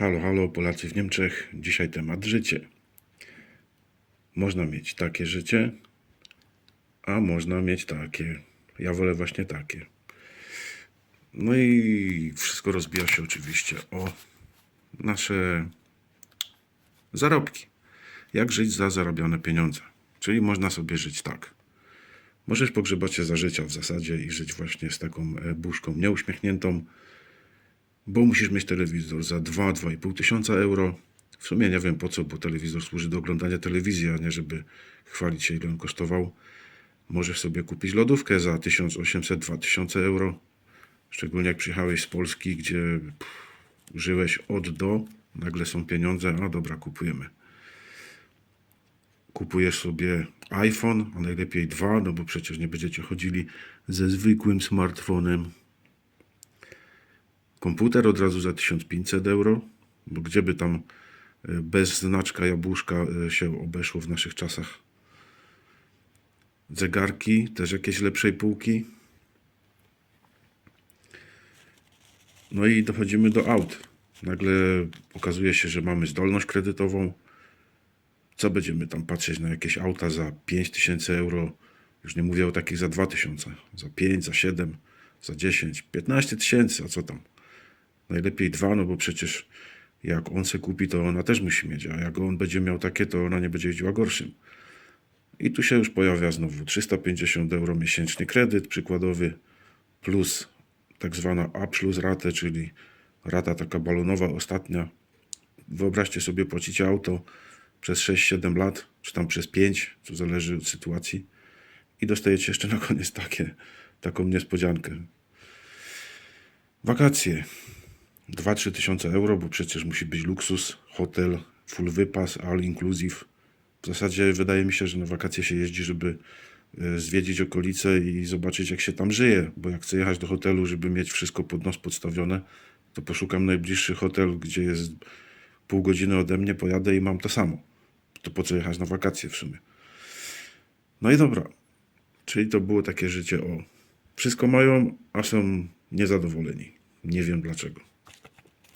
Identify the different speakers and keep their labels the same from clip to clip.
Speaker 1: Halo, halo, Polacy w Niemczech. Dzisiaj temat życie. Można mieć takie życie, a można mieć takie. Ja wolę właśnie takie. No i wszystko rozbija się oczywiście o nasze zarobki. Jak żyć za zarobione pieniądze. Czyli można sobie żyć tak. Możesz pogrzebać się za życia w zasadzie i żyć właśnie z taką e, buźką nieuśmiechniętą, bo musisz mieć telewizor za 2-2,5 tysiąca euro. W sumie nie wiem po co, bo telewizor służy do oglądania telewizji, a nie żeby chwalić się ile on kosztował. Możesz sobie kupić lodówkę za 1800-2000 euro. Szczególnie jak przyjechałeś z Polski, gdzie pff, żyłeś od do, nagle są pieniądze, a dobra, kupujemy. Kupujesz sobie iPhone, a najlepiej dwa, no bo przecież nie będziecie chodzili ze zwykłym smartfonem. Komputer od razu za 1500 euro, bo gdzie by tam e, bez znaczka jabłuszka e, się obeszło w naszych czasach. Zegarki, też jakieś lepszej półki. No i dochodzimy do aut. Nagle okazuje się, że mamy zdolność kredytową. Co będziemy tam patrzeć na jakieś auta za 5000 euro? Już nie mówię o takich za 2000, za 5, za 7, za 10, 15 tysięcy, a co tam? Najlepiej dwa, no bo przecież jak on se kupi, to ona też musi mieć, a jak on będzie miał takie, to ona nie będzie jeździła gorszym. I tu się już pojawia znowu 350 euro miesięczny kredyt przykładowy, plus tak zwana A plus ratę, czyli rata taka balonowa ostatnia. Wyobraźcie sobie, płacicie auto przez 6-7 lat, czy tam przez 5, co zależy od sytuacji i dostajecie jeszcze na koniec takie, taką niespodziankę. Wakacje. 2-3 tysiące euro, bo przecież musi być luksus, hotel, full wypas, all inclusive. W zasadzie wydaje mi się, że na wakacje się jeździ, żeby e, zwiedzić okolice i zobaczyć, jak się tam żyje. Bo jak chcę jechać do hotelu, żeby mieć wszystko pod nos podstawione, to poszukam najbliższy hotel, gdzie jest pół godziny ode mnie, pojadę i mam to samo. To po co jechać na wakacje w sumie? No i dobra. Czyli to było takie życie o wszystko mają, a są niezadowoleni. Nie wiem dlaczego.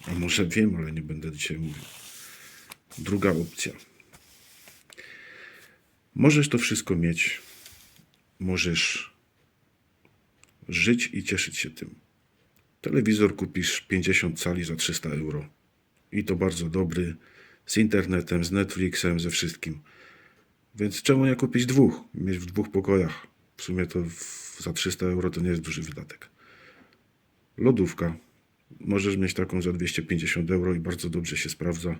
Speaker 1: A może wiem, ale nie będę dzisiaj mówił. Druga opcja. Możesz to wszystko mieć. Możesz żyć i cieszyć się tym. Telewizor kupisz 50 cali za 300 euro. I to bardzo dobry. Z internetem, z Netflixem, ze wszystkim. Więc czemu nie kupić dwóch? Mieć w dwóch pokojach. W sumie to w, za 300 euro to nie jest duży wydatek. Lodówka. Możesz mieć taką za 250 euro i bardzo dobrze się sprawdza.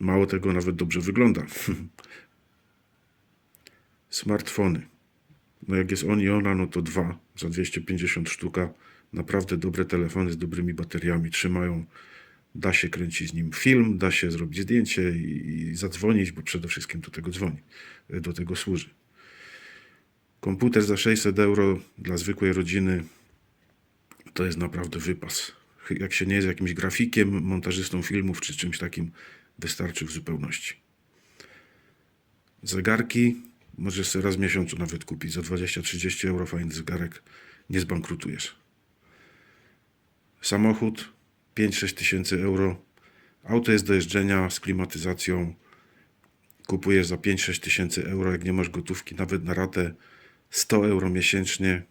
Speaker 1: Mało tego, nawet dobrze wygląda. Smartfony. No jak jest on i ona, no to dwa za 250 sztuka. Naprawdę dobre telefony z dobrymi bateriami trzymają. Da się kręcić z nim film, da się zrobić zdjęcie i, zadzwonić, bo przede wszystkim do tego dzwoni, do tego służy. Komputer za 600 euro dla zwykłej rodziny to jest naprawdę wypas. Jak się nie jest jakimś grafikiem, montażystą filmów czy czymś takim, wystarczy w zupełności. Zegarki możesz sobie raz w miesiącu nawet kupić. Za 20-30 euro fajny zegarek. Nie zbankrutujesz. Samochód 5-6 tysięcy euro. Auto jest do jeżdżenia z klimatyzacją. Kupujesz za 5-6 tysięcy euro. Jak nie masz gotówki, nawet na ratę 100 euro miesięcznie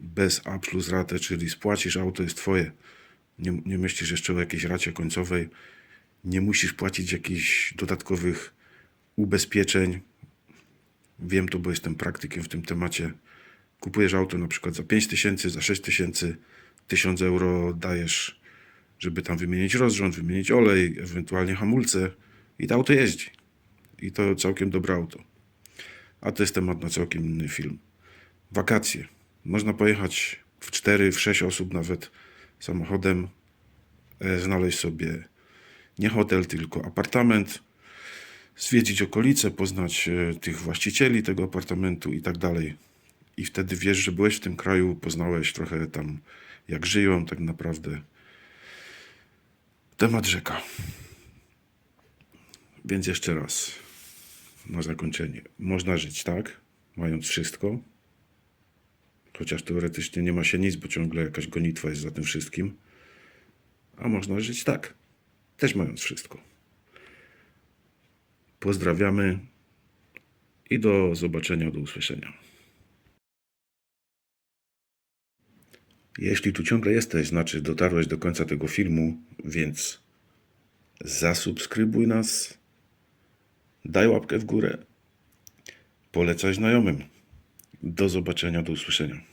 Speaker 1: bez ratę, czyli spłacisz, auto jest twoje. Nie, nie myślisz jeszcze o jakiejś racie końcowej. Nie musisz płacić jakichś dodatkowych ubezpieczeń. Wiem to, bo jestem praktykiem w tym temacie. Kupujesz auto na przykład za 5 tysięcy, za 6 tysięcy, 1000 euro dajesz, żeby tam wymienić rozrząd, wymienić olej, ewentualnie hamulce i to auto jeździ. I to całkiem dobre auto. A to jest temat na całkiem inny film. Wakacje. Można pojechać w 4, w 6 osób nawet samochodem, e, znaleźć sobie nie hotel, tylko apartament, zwiedzić okolice, poznać e, tych właścicieli tego apartamentu i tak dalej. I wtedy wiesz, że byłeś w tym kraju, poznałeś trochę tam, jak żyją tak naprawdę. Temat rzeka. Więc jeszcze raz, na zakończenie. Można żyć tak, mając wszystko, chociaż teoretycznie nie ma się nic, bo ciągle jakaś gonitwa jest za tym wszystkim. a można żyć tak, też mając wszystko. Pozdrawiamy i do zobaczenia, do usłyszenia. Jeśli tu ciągle jesteś, znaczy dotarłeś do końca tego filmu, więc zasubskrybuj nas, daj łapkę w górę, polecaj znajomym. Do zobaczenia, do usłyszenia.